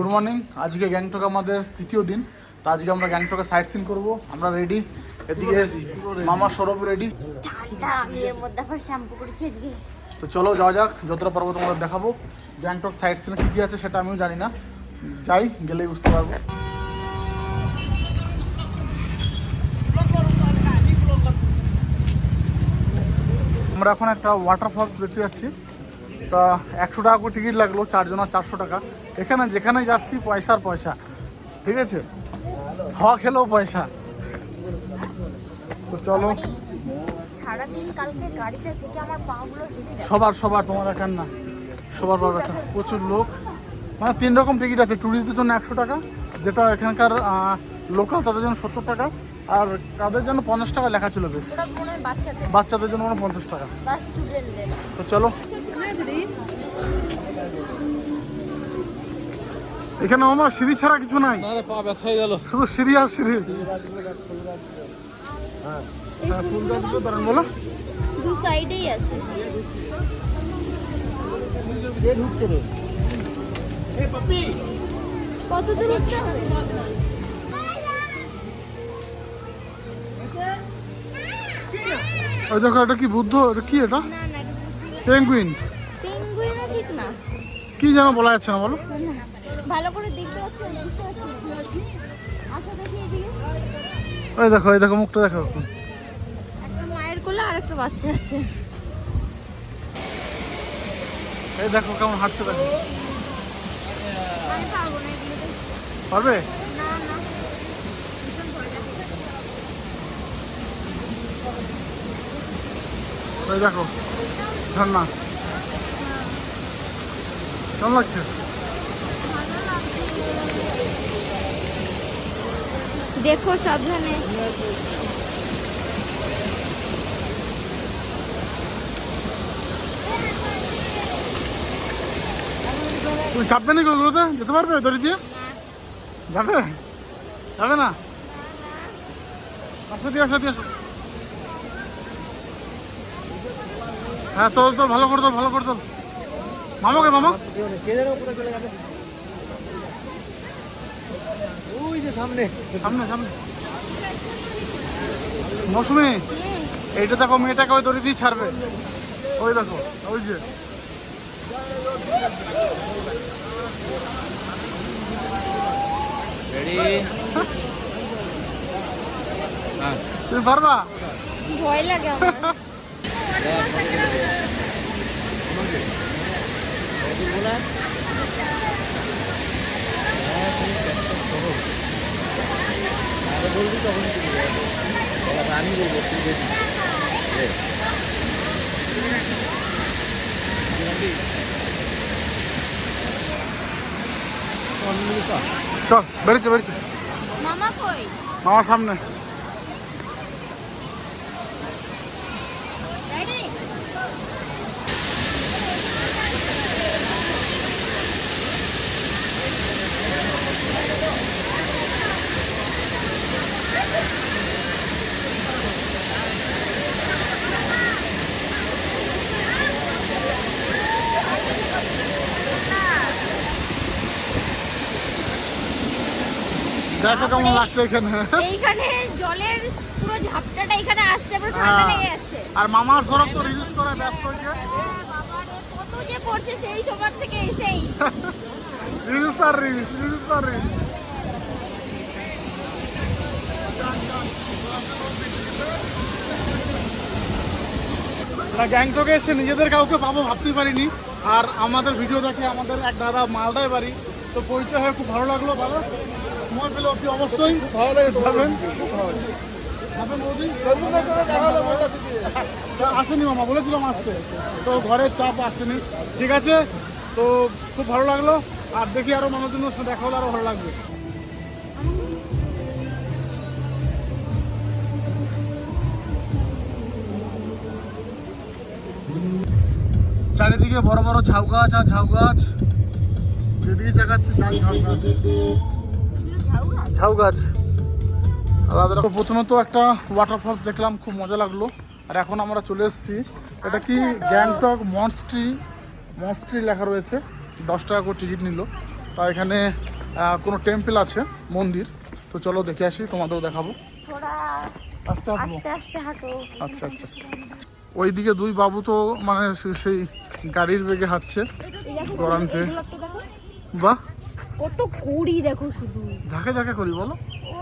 Good morning আজকে গ্যাংটক আমাদের তৃতীয় দিন। তো আজকে আমরা গ্যাংটকে সাইট সিন করব। আমরা রেডি এদিকে মামা সৌরভ রেডি তো চলো যাওয়া যাক যতটা পারব তোমাদের দেখাবো। গ্যাংটক সাইট সিনে কী কী আছে সেটা আমিও জানি না। যাই গেলেই বুঝতে পারব। আমরা এখন একটা ওয়াটারফলস দেখতে যাচ্ছি। তা একশো টাকা করে টিকিট লাগল চারজন আর চারশো টাকা। এখানে যেখানে যাচ্ছি পয়সার পয়সা। ঠিক আছে? খাওয়া খেলেও পয়সা। তো চলো। সবার সবার তোমার একার না। সবার পাবে প্রচুর লোক। মানে তিন রকম টিকিট আছে ট্যুরিস্টদের জন্য একশো টাকা যেটা এখানকার লোকাল তাদের জন্য সত্তর টাকা আর তাদের জন্য পঞ্চাশ টাকা লেখা ছিল বেশ। বাচ্চাদের। জন্য পঞ্চাশ টাকা। তো চলো। এখানে আমার সিঁড়ি ছাড়া কিছু নাই। শুধু সিঁড়ি আর সিঁড়ি। হ্যাঁ ফুল গাছগুলো দাঁড়ান বলো। দু সাইডেই আছে। কত দূর ওই দেখো এটা কি বুদ্ধ? এটা কি এটা? না না পেঙ্গুইন। কি যেন বলা যাচ্ছে না বলো? ভালো করে দেখতে না। আচ্ছা দেখি ওই দেখো ওই দেখো মুখটা দেখো একটা মায়ের কোলে আর একটা বাচ্চা আছে। এই দেখো কেমন হাঁটছে দেখো। পারব ওই দেখো ঝর্ণা। কেমন লাগছে? দেখো সাবধানে। তুমি চাপবে নাকি ওগুলোতে? যেতে পারবে দড়ি দিয়ে? যাবে? যাবে না? আসো দিয়ে আসো দিয়ে আসো। হ্যাঁ তোর তোল ভালো করে ভালো করে মামাকে মামা? ওই যে সামনে। সামনে সামনে। মৌসুমি এইটা দেখো মেয়েটাকে ওই দড়ি দিয়ে ছাড়বে। ওই দেখো ওই যে। হ্যাঁ। তুমি পারবা? ভয় লাগে আমার। বলবি তখন আমি বলব তুই দেখবি চল বেরিয়েছে বেরিয়েছে। মামা কই? মামার সামনে রেডি দেখো কেমন লাগছে এখানে। এইখানে জলের পুরো ঝাপটাটা এখানে আসছে পুরো ঠান্ডা হ্যাঁ। লেগে যাচ্ছে। আর মামার সড়ক তো রিলিজ করে ব্যস্ত হয়েছে হ্যাঁ, কত যে পড়ছে সেই সময় থেকে এসেই। রিলস আর রিলস রিলস আর রিলস গ্যাংটকে এসে নিজেদের কাউকে পাবো ভাবতেই পারিনি। আর আমাদের ভিডিও দেখে আমাদের এক দাদা মালদায় বাড়ি তো পরিচয় হয়ে খুব ভালো লাগল ভালো। সময় পেলে অতি অবশ্যই ভালো লাগে যাবেন? আসেনি মামা, বলেছিলাম আসতে। তো ঘরের চাপ আসেনি। ঠিক আছে, তো খুব ভালো লাগল। আর দেখি আরও মানুষজনের সাথে দেখা হলে আরও ভালো লাগবে। চারিদিকে বড় বড় ঝাউ গাছ আর ঝাউ গাছ। যেদিকে চাকাচ্ছে তার ঝাউ গাছ। ঝাউ গাছ। প্রথমত একটা ওয়াটারফলস দেখলাম খুব মজা লাগল। আর এখন আমরা চলে এসেছি। এটা কি গ্যাংটক মনস্ট্রি মনস্ট্রি লেখা রয়েছে। দশ টাকা করে টিকিট নিল। তা এখানে কোনো টেম্পল আছে মন্দির। তো চলো দেখে আসি তোমাদেরও দেখাবো। আস্তে আসব আস্তে আস্তে আচ্ছা আচ্ছা। ওইদিকে দুই বাবু তো মানে সেই গাড়ির বেগে হাঁটছে। গরমকে। বাহ! কত কুড়ি দেখো শুধু। ঝাঁকে ঝাঁকে করি বলো। ও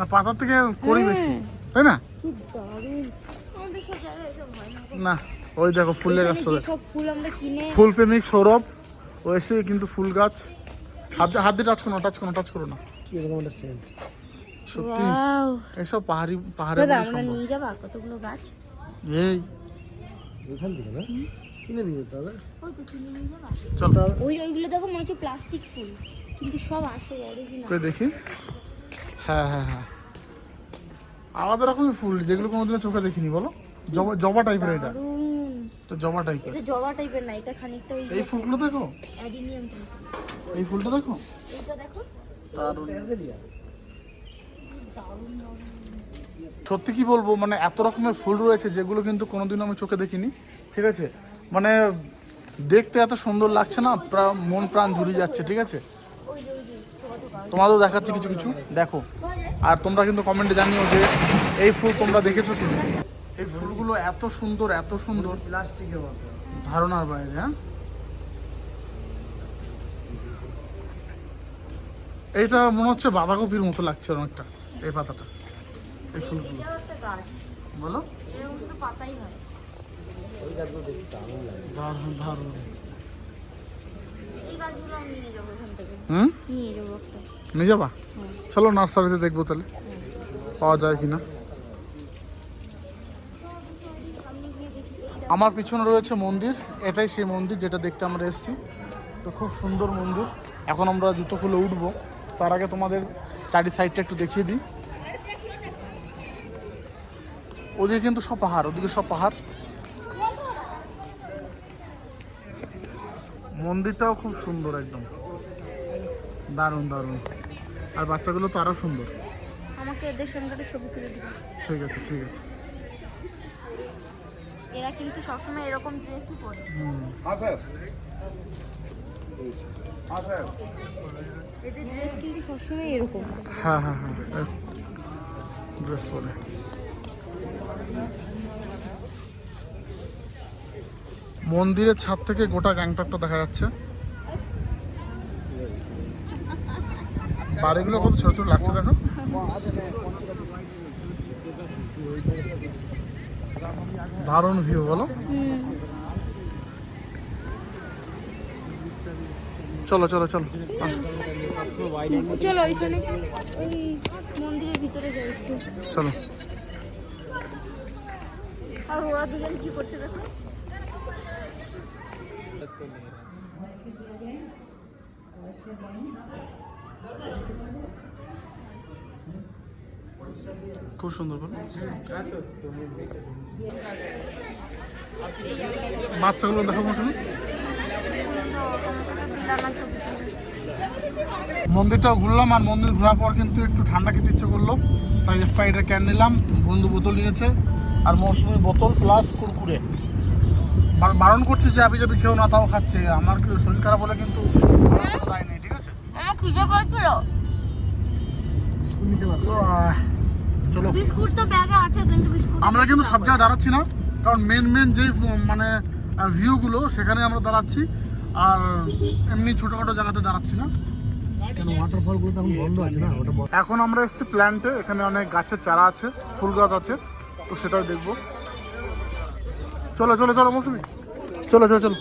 আর পাতার থেকে করি বেশি হ্যাঁ। তাই না? কি দারুণ। আমাদের সব জায়গায় এসব না ওই দেখো ফুলের গাছ ফুল আমরা প্রেমিক সৌরভ ও এসে কিন্তু ফুল গাছ। হাত দিয়ে হাত দিয়ে টাচ করো টাচ করো টাচ করো না। কি এরকম একটা সেন্ট সত্যি। এইসব পাহাড়ি পাহাড়ে দাদা আমরা নিয়ে যাবা কতগুলো গাছ? এই। এখান থেকে না? কিনে নিয়ে যেতে হবে। তো চল ওই ওইগুলো দেখো মনে হচ্ছে প্লাস্টিক ফুল কিন্তু সব আসল অরিজিনাল করে দেখি। হ্যাঁ হ্যাঁ হ্যাঁ। আলাদা রকমের ফুল যেগুলো কোনোদিনও চোখে দেখিনি বলো? জবা জবা টাইপের এটা। দারুণ। এটা জবা টাইপের এটা জবা টাইপের না এটা খানিকটা ওই এই ফুলগুলো দেখো? অ্যাডিনিয়াম এই ফুলটা দেখো? এইটা দেখো। দারুণ। দারুণ দারুণ। সত্যি কি বলব মানে এত রকমের ফুল রয়েছে যেগুলো কিন্তু কোনোদিনও আমি চোখে দেখিনি। ঠিক আছে? মানে দেখতে এত সুন্দর লাগছে না মন প্রাণ জুড়িয়ে যাচ্ছে ঠিক আছে? তোমাদেরও দেখাচ্ছি কিছু কিছু দেখো। আর তোমরা কিন্তু কমেন্টে জানিও যে এই ফুল তোমরা দেখেছ কি এই ফুলগুলো এত সুন্দর এত সুন্দর। প্লাস্টিকের মতো। ধারণার বাইরে হ্যাঁ? এইটা মনে হচ্ছে বাঁধাকপির মতো লাগছে অনেকটা এই পাতাটা এই ফুলগুলো। বলো। শুধু পাতাই হয়। ওই গাছগুলো দেখতে দারুণ লাগে। দারুণ দারুণ। এই গাছগুলো আমি নিয়ে যাব এখান থেকে। হুম? নিয়ে যাব একটা। নিয়ে যাবা? চলো নার্সারিতে দেখব তাহলে। পাওয়া যায় কিনা। আমার পিছনে রয়েছে মন্দির। এটাই সেই মন্দির যেটা দেখতে আমরা এসেছি। তো খুব সুন্দর মন্দির। এখন আমরা জুতো খুলে উঠবো। তার আগে তোমাদের চারি সাইডটা একটু দেখিয়ে দিই। ওদিকে কিন্তু সব পাহাড় ওদিকে সব পাহাড়। মন্দিরটাও খুব সুন্দর একদম। দারুণ দারুণ। আর বাচ্চাগুলো তো আরও সুন্দর। আমাকে এদের সঙ্গে ছবি তুলে দিবে। ঠিক আছে ঠিক আছে। এরা কিন্তু সবসময় এরকম ড্রেসই পরে। হুম। হ্যাঁ স্যার। হ্যাঁ স্যার। এদের ড্রেস কিন্তু সবসময় এরকম। হ্যাঁ হ্যাঁ হ্যাঁ। ড্রেস পরে। মন্দিরের ছাদ থেকে গোটা গ্যাংটকটা দেখা যাচ্ছে। বাড়িগুলো কত ছোট ছোট লাগছে দেখো। দারুণ ভিউ বলো। চলো চলো চলো চলো ওইখানে ওই মন্দিরের ভিতরে যাই একটু। চলো। আর ওরা দুজন কি করছে দেখো? খুব সুন্দর বাচ্চাগুলো দেখো। মন্দিরটাও ঘুরলাম আর মন্দির ঘোরার পর কিন্তু একটু ঠান্ডা খেতে ইচ্ছে করল। তাই স্প্রাইটের ক্যান নিলাম বন্ধু বোতল নিয়েছে, আর মৌসুমি বোতল প্লাস কুরকুরে। বারণ করছে যে আবি যাবি খেও না তাও খাচ্ছে। আমার কি শরীর খারাপ হলে কিন্তু দায় নেই ঠিক আছে? খিদে পাচ্ছিল। আহ, চলো। বিস্কুট তো ব্যাগে আছে কিন্তু বিস্কুট আমরা কিন্তু সব জায়গায় দাঁড়াচ্ছি না কারণ মেন মেন যেই মানে ভিউগুলো সেখানে আমরা দাঁড়াচ্ছি। আর এমনি ছোটোখাটো জায়গাতে দাঁড়াচ্ছি না। এখন আমরা এসেছি প্ল্যান্টে এখানে অনেক গাছের চারা আছে ফুল গাছ আছে তো সেটাও দেখব। চলো চলো চলো মৌসুমি। চলো চলো চলো।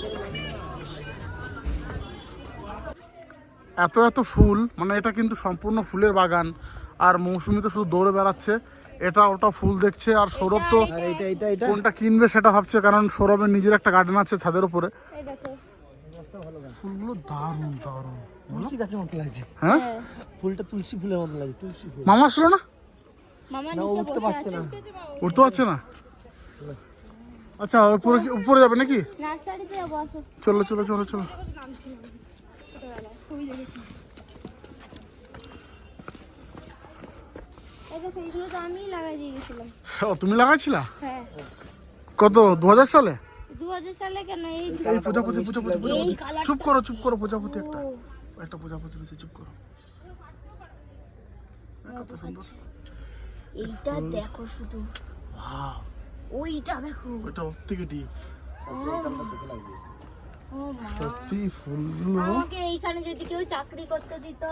এত এত ফুল মানে এটা কিন্তু সম্পূর্ণ ফুলের বাগান। আর মৌসুমি তো শুধু দৌড়ে বেড়াচ্ছে। এটা ওটা ফুল দেখছে। আর সৌরভ তো কোনটা কিনবে সেটা ভাবছে কারণ সৌরভের নিজের একটা গার্ডেন আছে ছাদের উপরে। ফুলগুলো দারুণ দারুণ। তুলসী গাছের মতো লাগছে। হ্যাঁ? হ্যাঁ ফুলটা তুলসী ফুলের মতো লাগছে তুলসী ফুল। মামা আসলো না? মামা উঠতে পারছে না। উঠতে পারছে না? আচ্ছা উপরে উপরে যাবে নাকি? চলো চলো চলো চলো। তুমি লাগাইছিলা? হ্যাঁ কত দু হাজার সালে? এই প্রজাপতি প্রজাপতি প্রজাপতি। চুপ করো চুপ করো প্রজাপতি একটা। একটা প্রজাপতি রয়েছে চুপ করো। এইটা দেখো শুধু। Wow, ওইটা দেখো। ওটা ওর থেকে ডিপ সত্যি ফুলগুলো আমাকে এইখানে যদি কেউ চাকরি করতে দিত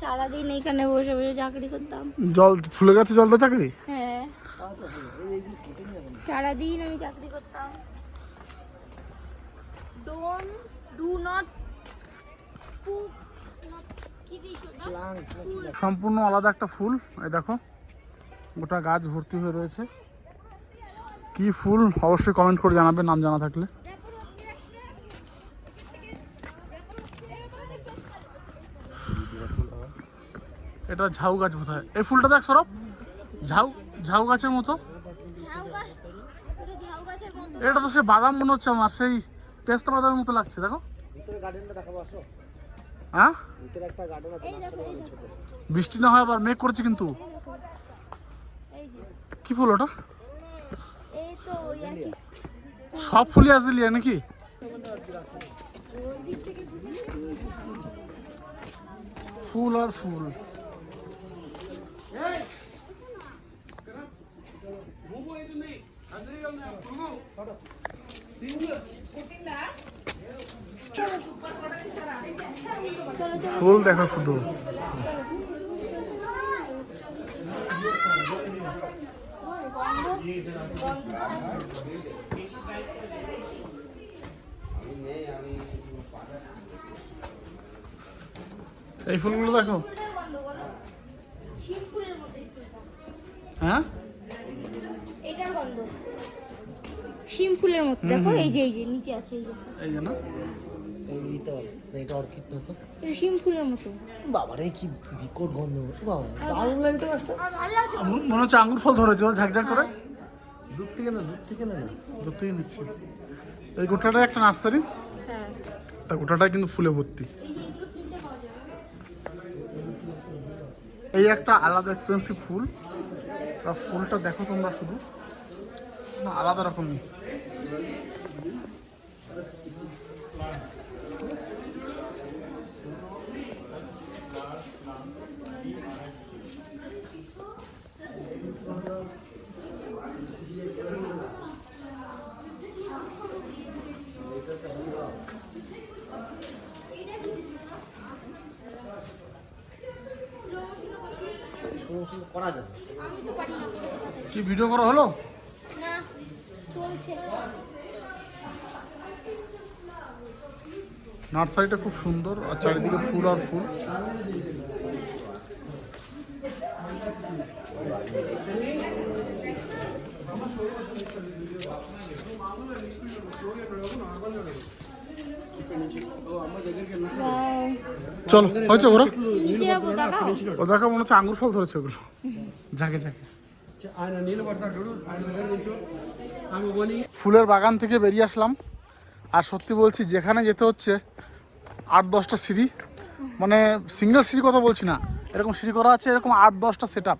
সারাদিন এইখানে বসে বসে চাকরি করতাম। জল ফুলে গেছে চাকরি? হ্যাঁ। তাও তো হলো। এই এই যে কেটে নিয়ে যাবেন। সারাদিন আমি চাকরি করতাম। ডোন্ট ডু নট কি দিস ওটা প্লাং, প্লাং। সম্পূর্ণ আলাদা একটা ফুল। এই দেখো গোটা গাছ ভর্তি হয়ে রয়েছে। কি ফুল? অবশ্যই কমেন্ট করে জানাবে নাম জানা থাকলে। এটা ঝাউ গাছ বোধ এই ফুলটা দেখ সরব ঝাউ ঝাউ গাছের মতো। এটা তো সে বাদাম মনে হচ্ছে আমার সেই পেস্তা বাদামের মতো লাগছে দেখো। ভিতরে গার্ডেনটা দেখাবো আসো। হ্যাঁ? বৃষ্টি না হয় আবার মেঘ করেছে কিন্তু। এই কি ফুল ওটা? সব ফুলই আজিলিয়া নাকি? ফুল আর ফুল। ফুল দেখো শুধু। এই ফুলগুলো দেখো। হ্যাঁ? শিম ফুলের মতো। দেখো এই যে এই যে নিচে আছে এই যে। এই যে না। এইটা না, অর্কিড না তো এটা শিম ফুলের মতো। বাবারে কি বিকট গন্ধ। বাবা দারুণ গাছটা মনে- মনে হচ্ছে আঙ্গুর ফল ধরেছে ঝাকঝাক করে। দূর থেকে না দূর থেকে না দূর থেকে নিচ্ছি। এই গোটাটা একটা নার্সারি? হ্যাঁ। তা গোটাটাই কিন্তু ফুলে ভর্তি। এই একটা আলাদা এক্সপেন্সিভ ফুল। তা ফুলটা দেখো তোমরা শুধু। না আলাদা রকমই। করা যাবে কি ভিডিও করা হলো? না চলছে। নার্সারিটা খুব সুন্দর আর চারিদিকে ফুল আর ফুল। চলো হয়েছে ওরা ও দেখো মনে হচ্ছে আঙ্গুর ফল ধরেছে ওগুলো। ঝাঁকে ঝাঁকে ফুলের বাগান থেকে বেরিয়ে আসলাম। আর সত্যি বলছি যেখানে যেতে হচ্ছে আট দশটা সিঁড়ি। মানে সিঙ্গেল সিঁড়ি কথা বলছি না। এরকম সিঁড়ি করা আছে এরকম আট দশটা সেট আপ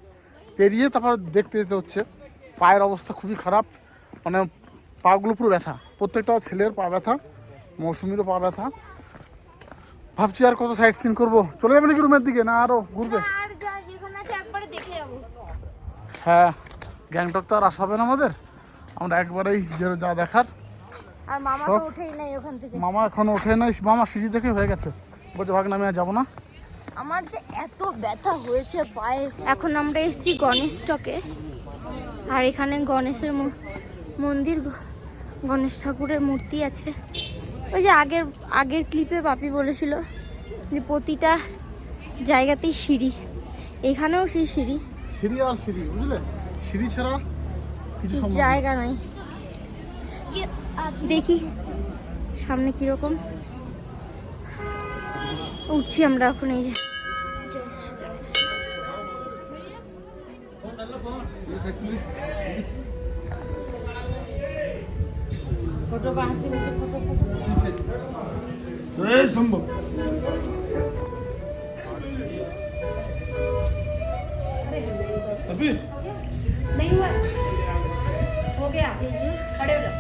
পেরিয়ে তারপর দেখতে যেতে হচ্ছে। পায়ের অবস্থা খুবই খারাপ। মানে পাগুলো পুরো ব্যথা। প্রত্যেকটা ছেলের পা ব্যথা মৌসুমিরও পা ব্যথা। ভাবছি আর কত সাইড সিন করব। চলে যাবে নাকি রুমের দিকে? না ঘুরবে। আর যাব। হ্যাঁ গ্যাংটক তো আর আসা হবে না আমাদের। আমরা একবারেই যে যা দেখার। আর মামা তো উঠেই নাই ওখান থেকে। মামা এখন ওঠে নাই। মামা সিঁড়ি দেখে হয়ে গেছে। বলছে ভাগ নামে আর যাব না। আমার যে এত ব্যথা হয়েছে পায়ে। এখন আমরা এসেছি গণেশ স্টকে আর এখানে গণেশের মন্দির গণেশ ঠাকুরের মূর্তি আছে। ওই যে আগের আগের ক্লিপে বাপি বলেছিল যে প্রতিটা জায়গাতেই সিঁড়ি। এখানেও সেই সিঁড়ি। সিঁড়ি আর সিঁড়ি বুঝলে? সিঁড়ি ছাড়া কিছু জায়গা নাই। দেখি সামনে কীরকম। উঠছি আমরা এখন এই যে। नहीं हुआ हो गया खड़े हो जाओ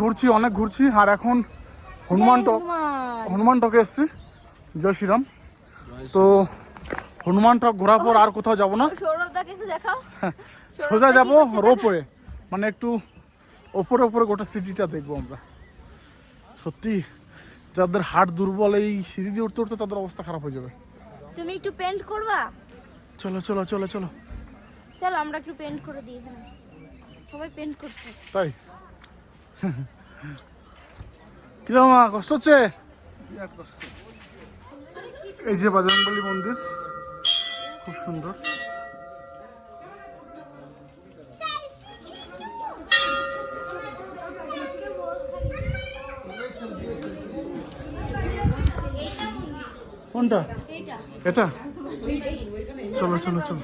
ঘুরছি অনেক ঘুরছি আর এখন হনুমান টক হনুমান টকে এসছি জয় শ্রীরাম তো হনুমান টক ঘোরার পর আর কোথাও যাব না। সোজা যাব রোপওয়ে। মানে একটু ওপরে ওপরে গোটা সিটিটা দেখব আমরা। সত্যি যাদের হাট দুর্বল এই সিঁড়ি দিয়ে উঠতে উঠতে তাদের অবস্থা খারাপ হয়ে যাবে। তুমি একটু পেন্ট করবা? চলো চলো চলো চলো। চলো আমরা একটু পেন্ট করে দিই এখানে। সবাই পেন্ট করছে। তাই? কীরকম মা, কষ্ট হচ্ছে? এই যে বাজরংবলী মন্দির। খুব সুন্দর। কোনটা? এটা? চলো চলো চলো।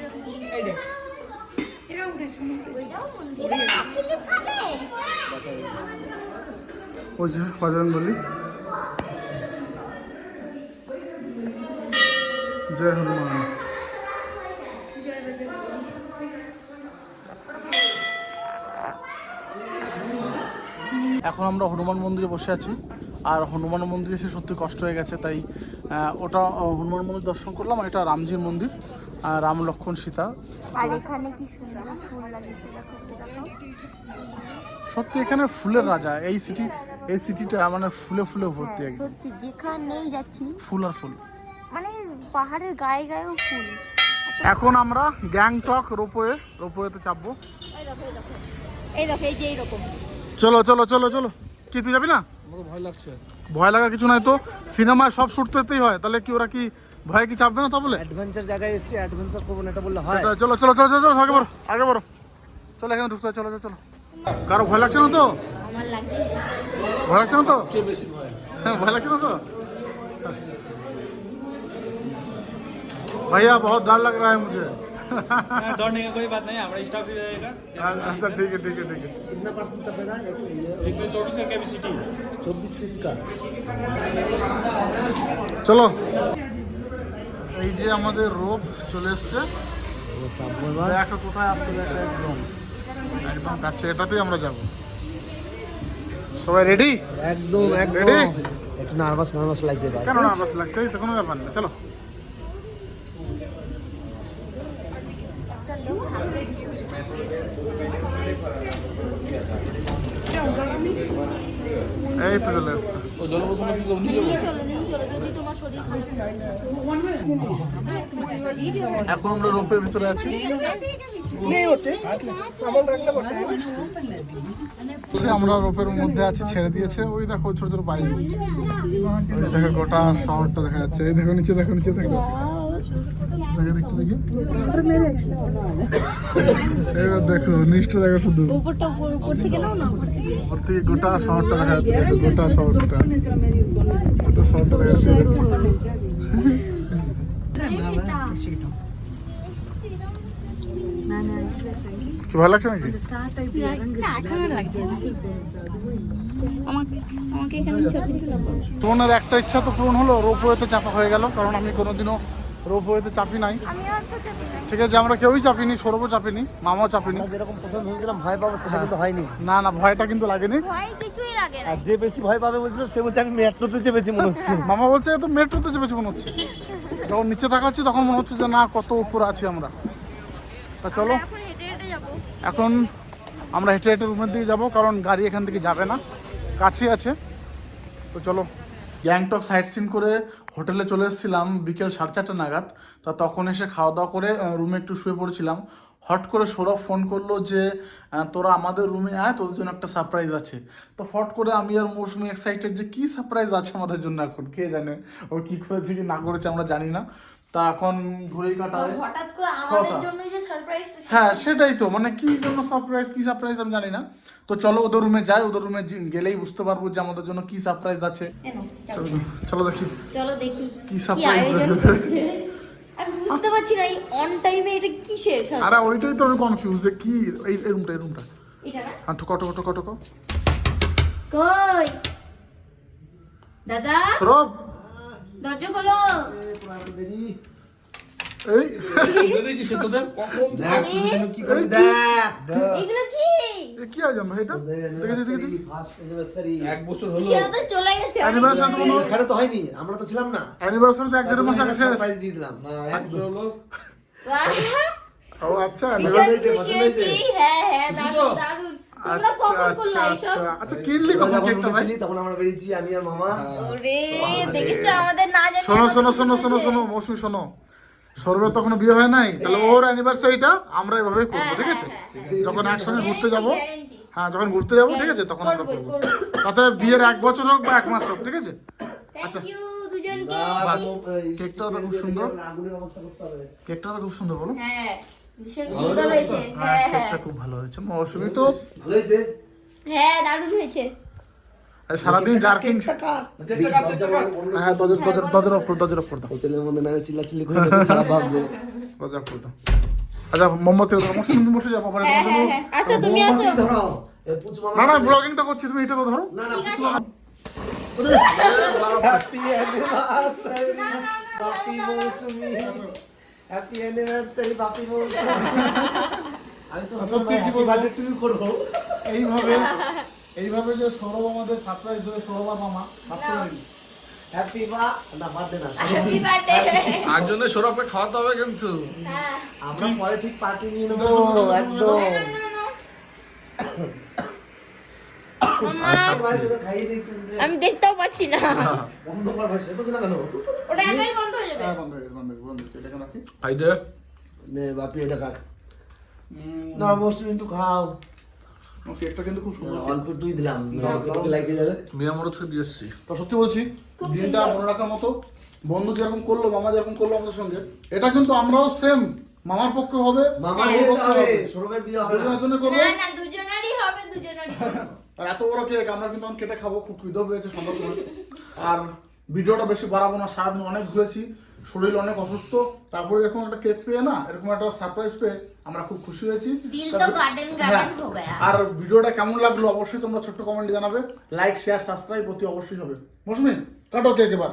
ওই যে বাজরংবলী জয় হনুমান। এখন আমরা হনুমান মন্দিরে বসে আছি। আর হনুমান মন্দিরে এসে সত্যি কষ্ট হয়ে গেছে তাই ওটা হনুমান মন্দির দর্শন করলাম আর এটা রামজির মন্দির রাম লক্ষ্মণ সীতা। সত্যি এখানে ফুলের রাজা এই সিটি এই সিটিটা মানে ফুলে ফুলে ভর্তি একদম। সত্যি যেখানেই যাচ্ছি। ফুল আর ফুল। পাহাড়ের গায়ে গায়েও ফুল। এখন আমরা গ্যাংটক রোপওয়ে রোপওয়েতে চাপবো। এই দেখো এই দেখো। এই দেখো এই যে এইরকম। চলো চলো চলো চলো। কি তুই যাবি না? আমাকে ভয় লাগছে। ভয় লাগার কিছু নাই তো। সিনেমায় সব শুট করতেই হয়। তাহলে কি ওরা কি ভয় কি চাপবে না তা বলে? অ্যাডভেঞ্চার জায়গায় এসেছি অ্যাডভেঞ্চার করব না এটা বললে হয়। সেটা- চলো চলো চলো চলো চলো আগে বড় আগে বড় চলো এখানে ঢুকতে চলো চলো চলো। কারও ভয় লাগছে না তো? আমার লাগছে। ভয় লাগছে না তো? কে বেশি ভয়? হ্যাঁ ভয় লাগছে না তো? भैया बहुत डर लग रहा है मुझे डरने का कोई बात नहीं हमारा स्टाफ भी रहेगा अच्छा ठीक है ठीक है ठीक है कितना परसेंट चपेगा एक में चौबीस का कैपेसिटी चौबीस सीट का চলো এই যে আমাদের রোপ চলে এসছে ও চাপবো এবার দেখো কোথায় আসছে দেখো একদম একদম কাছে এটাতেই আমরা যাব সবাই রেডি একদম একদম Ready? একটু নার্ভাস নার্ভাস লাগছে এবার কেন না বাস লাগছে এই তো কোনো ব্যাপার না চলো এই তো চলে এসছে নিয়ে চলো নিয়ে চলো যদি তোমার শরীর এখন আমরা রোপের ভিতরে আছি। আমরা রোপের মধ্যে আছি ছেড়ে দিয়েছে। ওই দেখো ছোট ছোট বাইক দেখো গোটা শহরটা দেখা যাচ্ছে। এই দেখো নিচে দেখো নিচে দেখো। দেখো একটু দেখি। এবার দেখো নিচটা শুধু। উপর থেকে গোটা শহরটা দেখা যাচ্ছে দেখো গোটা শহরটা। গোটা শহরটা দেখা যাচ্ছে কি ভালো লাগছে নাকি? তোমার একটা ইচ্ছা তো পূরণ হলো রোপওয়েতে চাপা হয়ে গেল কারণ আমি কোনোদিনও রোপওয়েতে চাপি নাই। আমি আর তো চাপি না ঠিক আছে আমরা কেউই চাপিনি সৌরভও চাপিনি মামাও চাপিনি যেরকম প্রথম ভেবেছিলাম ভয় পাবো সেটা কিন্তু হয়নি। না না ভয়টা কিন্তু লাগেনি। ভয় কিছুই আর যে বেশি ভয় পাবে বলছিল সে বলছে আমি মেট্রোতে চেপেছি মনে হচ্ছে। মামা বলছে তো মেট্রোতে চেপেছে মনে হচ্ছে? যখন নিচে তাকাচ্ছি তখন মনে হচ্ছে যে না কত উপরে আছি আমরা। তা চলো। এখন হেঁটে হেঁটে যাব। এখন আমরা হেঁটে হেঁটে রুমের দিকে যাব কারণ গাড়ি এখান থেকে যাবে না। কাছেই আছে। তো চলো। গ্যাংটক সাইট সিন করে হোটেলে চলে এসেছিলাম বিকেল সাড়ে চারটে নাগাদ। তা তখন এসে খাওয়া দাওয়া করে রুমে একটু শুয়ে পড়েছিলাম। হট করে সৌরভ ফোন করল যে তোরা আমাদের রুমে আয়, তোদের জন্য একটা সারপ্রাইজ আছে। তো হট করে আমি আর মৌসুমি এক্সাইটেড যে, কী সারপ্রাইজ আছে আমাদের জন্য এখন? কে জানে? ও কী করেছে, কি না করেছে আমরা জানি না। তা এখন ঘুরেই কাটায় হঠাৎ করে আমাদের ছটা। জন্যই যে সারপ্রাইজটা হ্যাঁ সেটাই তো। মানে কি জন্য সারপ্রাইজ কি সারপ্রাইজ আমি জানি না। তো চলো ওদের রুমে যাই ওদের রুমে গেলেই বুঝতে পারব যে আমাদের জন্য কি সারপ্রাইজ আছে। চলো দেখি। চলো দেখি। কি? করছে। আমি বুঝতে পারছি না এই অন টাইমে এটা কিসের? আরে ওইটাই তো আমি কনফিউজ যে কি এই রুমটা এই রুমটা এটা না? হ্যাঁ ঠোকা ঠোকা ঠোকা ঠোকা কই? দাদা? সৌরভ! দরজা খোলো। এই। দেখি সে তোদের কখন দেখ তুই যেন কি? করবি দেখ। এগুলো কি? কি আয়োজন এটা? দেখেছি দেখেছি এক বছর হলো। সেটা তো চলে গেছে অ্যানিভার্সারি তো এখানে তো হয়নি আমরা তো ছিলাম না। অ্যানিভার্সারি এক দেড় মাস আগে শেষ। সারপ্রাইজ দিয়ে দিলাম। এক বছর হলো। ও আচ্ছা। হ্যাঁ হ্যাঁ দারুণ দারুণ। আচ্ছা আচ্ছা আচ্ছা। আচ্ছা কিনলি তোরা কখন কেকটা ভাই তখন আমরা বেরিয়েছি আমি আর মামা। ওরে দেখেছ আমাদের না জানি শোনো শোনো শোনো শোনো মৌসুমি শোনো। সৌরভের তখন বিয়ে হয় নাই তাহলে ওর অ্যানিভার্সারিটা আমরা এভাবেই করব ঠিক আছে? যখন একসঙ্গে ঘুরতে যাব হ্যাঁ যখন ঘুরতে যাব ঠিক আছে তখন আমরা করব তাতে বিয়ের এক বছর হোক বা এক মাস হোক ঠিক আছে? আচ্ছা। কেকটাও তো খুব সুন্দর। আগুনের ব্যবস্থা করতে হবে। কেকটা তো খুব সুন্দর বলো। হ্যাঁ। ভীষণ সুন্দর হয়েছে? হ্যাঁ হ্যাঁ হ্যাঁ। খুব ভালো হয়েছে মৌসুমি তো। ভালো হয়েছে? হ্যাঁ দারুণ হয়েছে। সারাদিন জার্কিং হ্যাঁ দরজা দরজা দরজার ওপর দরজার ওপর দাও। হোটেলের মধ্যে না চিল্লা চিল্লি করে খারাপ ভাববে দরজার ওপর দাও। আচ্ছা মোমবাতি দাও মৌসুমি তুমি বসে যাও বাবার হ্যাঁ হ্যাঁ আসো তুমি আসো। না না ব্লগিংটা করছি তুমি এটা তো ধরো। না না happy Bapi Mousumi happy anniversary Bapi Mousumi আমি তো হ্যাপি বলবি? বার্থডে টু করব। এইভাবে এইভাবে যে সৌরভ আমাদের সারপ্রাইজ দেবে সৌরভ মামা ভাবতে পারিনি। হ্যাপি বা না বার্থডে না হ্যাপি বার্থডে আর জন্য সৌরভকে খাওয়াতে হবে কিন্তু। হ্যাঁ। আমরা পরে ঠিক পার্টি নিয়ে নেব একদম মামা, খাইয়ে দিই কিন্তু। আমি দেখতেও পাচ্ছি না। ওটা একাই বন্ধ হয়ে যাবে? বন্ধ বন্ধ বন্ধ নে বাপি এটা উম, না একটু খাও। কেকটা কিন্তু খুব সুন্দর অল্প একটুই দিলাম। অল্প লাগিয়ে যাবে মিয়ামরো থেকে দিয়ে এসছি। তো সত্যি বলছি দিনটা। মনে রাখার মতো। বন্ধু যেরকম করল মামা যেরকম করল আমাদের সঙ্গে এটা কিন্তু আমরাও সেম মামার পক্ষে হবে মামা ওর বিয়ে তো পক্ষে। সৌরভের বিয়ে দুজনেরই দুজনেরই হবে। আর এত বড় কেক আমরা কিন্তু এখন কেটে খাব খুব খিদে হয়েছে সন্ধ্যার সময়। আর ভিডিওটা বেশি বাড়াবো না সারাদিন অনেক ঘুরেছি শরীর অনেক অসুস্থ তারপরে এরকম একটা কেক পেয়ে না এরকম একটা সারপ্রাইজ পেয়ে আমরা খুব খুশি হয়েছি। হ্যাঁ। আর ভিডিওটা কেমন লাগল অবশ্যই তোমরা ছোট্ট কমেন্টে জানাবে লাইক শেয়ার সাবস্ক্রাইব অতি অবশ্যই হবে। মৌসুমি কাটো কেক এবার।